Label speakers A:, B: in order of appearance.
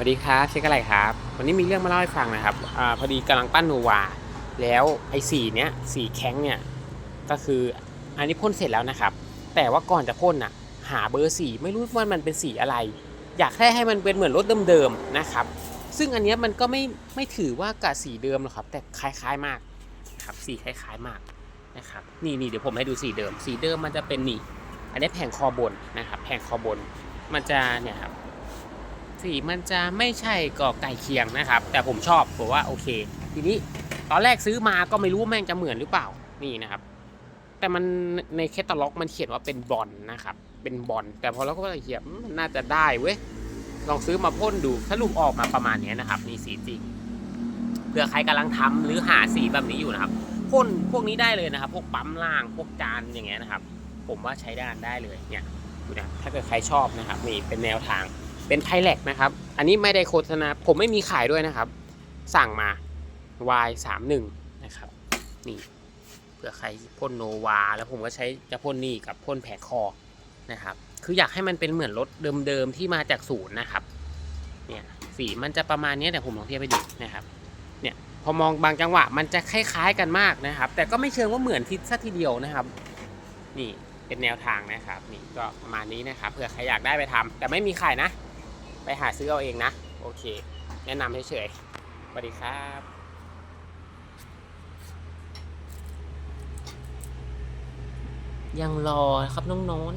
A: สวัสดีครับเช็คอะไรครับ วันนี้มีเรื่องมาเล่าให้ฟังนะครับอพอดีกำลังปั้นโนวา แล้วไอ้สีเนี้ยสีแข็งเนี่ยก็คืออันนี้พ่นเสร็จแล้วนะครับ แต่ว่าก่อนจะพ่นน่ะหาเบอร์สีไม่รู้ว่ามันเป็นสีอะไร อยากให้ให้มันเป็นเหมือนรถเดิมๆนะครับ ซึ่งอันนี้มันก็ไม่ไม่ถือว่ากับสีเดิมหรอกครับ แต่คล้ายๆมากนะครับสีคล้ายๆมากนะครับนี่นี่เดี๋ยวผมให้ดูสีเดิม สีเดิมมันจะเป็นนี่อันนี้แผงคอบนนะครับแผงคอบนมันจะเนี่ยครับ สีมันจะไม่ใช่ก็ไก่เคียงนะครับ แต่ผมชอบผมว่าโอเค ทีนี้ตอนแรกซื้อมาก็ไม่รู้ว่าแม่งจะเหมือนหรือเปล่านี่นะครับ แต่มันในแคตตาล็อกมันเขียนว่าเป็นบอลนะครับ เป็นบอลแต่พอเราก็เขียนมันน่าจะได้เว้ยลองซื้อมาพ่นดูถ้าลูกออกมาประมาณนี้นะครับนี่สีจริงเผื่อใครกำลังทำหรือหาสีแบบนี้อยู่นะครับพ่นพวกนี้ได้เลยนะครับ พวกปั๊มล่างพวกจานอย่างเงี้ยนะครับ ผมว่าใช้ได้ได้เลยเนี่ยดูนะถ้าเกิดใครชอบนะครับนี่เป็นแนวทาง เป็นไพแลกนะครับ อันนี้ไม่ได้โฆษณา ผมไม่มีขายด้วยนะครับ สั่งมา Y 3 1 นะครับ นี่เผื่อใครพ่นโนวา แล้วผมก็ใช้จะพ่นนี่กับพ่นแผงคอนะครับ คืออยากให้มันเป็นเหมือนรถเดิมๆที่มาจากศูนย์นะครับ เนี่ยสีมันจะประมาณนี้แต่ผมลองเทียบให้ดูนะครับ เนี่ยพอมองบางจังหวะมันจะคล้ายๆกันมากนะครับ แต่ก็ไม่เชิงว่าเหมือนทิศซะทีเดียวนะครับ นี่เป็นแนวทางนะครับ นี่ก็ประมาณนี้นะครับเผื่อใครอยากได้ไปทำแต่ไม่มีขายนะ ไปหาซื้อเอาเองนะ โอเค แนะนำเฉยๆสวัสดีครับยังรอครับน้องนน